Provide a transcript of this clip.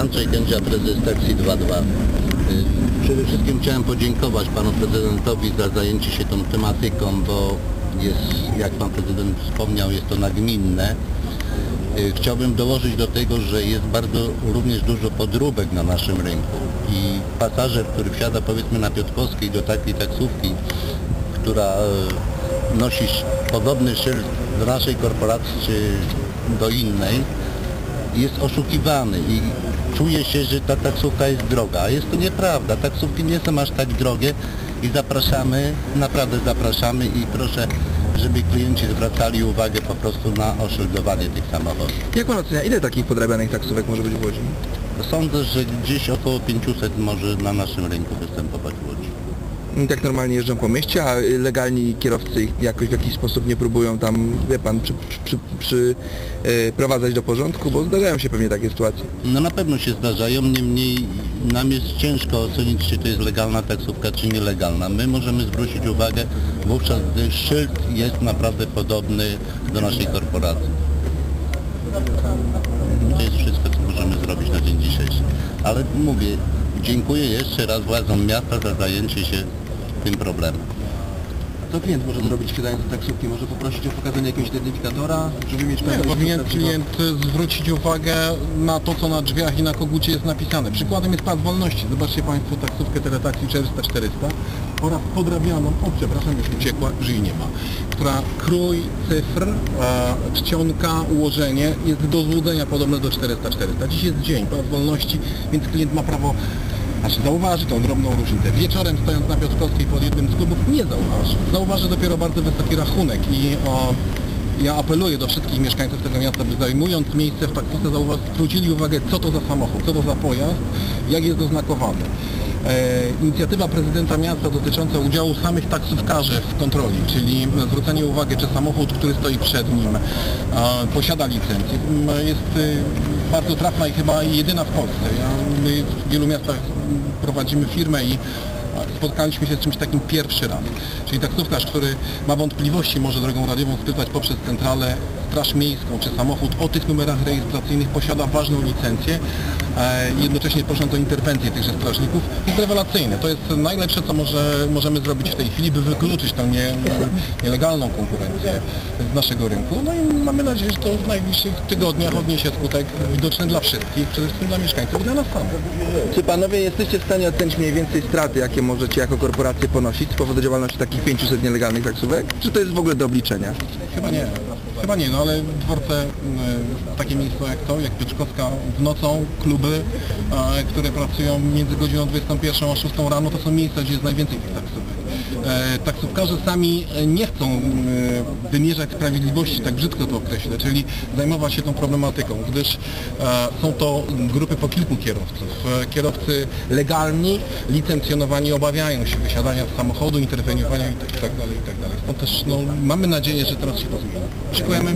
Andrzej Kędzia, prezes Taxi 22. Y, Przede wszystkim chciałem podziękować panu prezydentowi za zajęcie się tą tematyką, bo jest, jak pan prezydent wspomniał, jest to nagminne. Y, Chciałbym dołożyć do tego, że jest bardzo również dużo podróbek na naszym rynku i pasażer, który wsiada powiedzmy na Piotrkowskiej do takiej taksówki, która e, nosi podobny szyld do naszej korporacji czy do innej, jest oszukiwany i czuje się, że ta taksówka jest droga, a jest to nieprawda. Taksówki nie są aż tak drogie i zapraszamy, naprawdę zapraszamy i proszę, żeby klienci zwracali uwagę po prostu na oszyldowanie tych samochodów. Jak pan ocenia, ile takich podrabianych taksówek może być w Łodzi? Sądzę, że gdzieś około 500 może na naszym rynku występować w Łodzi. Tak normalnie jeżdżą po mieście, a legalni kierowcy ich jakoś w jakiś sposób nie próbują tam, wie pan, przy, przy, przy, e, do porządku, bo zdarzają się pewnie takie sytuacje. No na pewno się zdarzają, niemniej nam jest ciężko ocenić, czy to jest legalna taksówka, czy nielegalna. My możemy zwrócić uwagę wówczas, gdy szyld jest naprawdę podobny do naszej korporacji. To jest wszystko, co możemy zrobić na dzień dzisiejszy. Ale mówię, dziękuję jeszcze raz władzom miasta za zajęcie się tym problemem. Co klient może zrobić wsiadając do taksówki? Może poprosić o pokazanie jakiegoś identyfikatora, żeby mieć Nie, powinien klient zwrócić uwagę na to, co na drzwiach i na kogucie jest napisane. Przykładem jest pas wolności. Zobaczcie Państwo taksówkę Teletaxi 400-400 oraz podrabianą, o przepraszam, już uciekła, jej nie ma, która krój cyfr, e, czcionka, ułożenie jest do złudzenia podobne do 400-400. Dziś jest dzień, pas wolności, więc klient ma prawo znaczy zauważy tą drobną różnicę. Wieczorem stojąc na Piotrkowskiej pod jednym z klubów nie zauważy. Zauważy dopiero bardzo wysoki rachunek i o, ja apeluję do wszystkich mieszkańców tego miasta, by zajmując miejsce w zauwa- zwrócili uwagę, co to za samochód, co to za pojazd, jak jest oznakowany. E, inicjatywa prezydenta miasta dotycząca udziału samych taksówkarzy w kontroli, czyli zwrócenie uwagi, czy samochód, który stoi przed nim, e, posiada licencję, jest e, bardzo trafna i chyba jedyna w Polsce. Ja, w wielu miastach prowadzimy firmę i spotkaliśmy się z czymś takim pierwszy raz. Czyli taksówkarz, który ma wątpliwości, może drogą radiową spytać poprzez centralę Straż Miejską czy samochód o tych numerach rejestracyjnych posiada ważną licencję e, i jednocześnie prosząc o interwencję tychże strażników jest rewelacyjne. To jest najlepsze, co może, możemy zrobić w tej chwili, by wykluczyć tę nie, nielegalną konkurencję z naszego rynku. No i mamy nadzieję, że to w najbliższych tygodniach odniesie skutek widoczny dla wszystkich, przede wszystkim dla mieszkańców i dla nas samych. Czy panowie jesteście w stanie ocenić mniej więcej straty, jakie możecie jako korporacje ponosić z powodu działalności takich 500 nielegalnych taksówek? Czy to jest w ogóle do obliczenia? Chyba nie. Chyba nie, no ale dworce, y, takie miejsca jak to, jak Piotrkowska w nocą, kluby, e, które pracują między godziną 21 a 6 rano, to są miejsca, gdzie jest najwięcej tych. E, Taksówkarze sami e, nie chcą e, wymierzać sprawiedliwości, tak brzydko to określę, czyli zajmować się tą problematyką, gdyż są to grupy po kilku kierowców. Kierowcy legalni, licencjonowani obawiają się wysiadania z samochodu, interweniowania i tak, i tak. Stąd też no, mamy nadzieję, że teraz się to zmieni. Dziękujemy.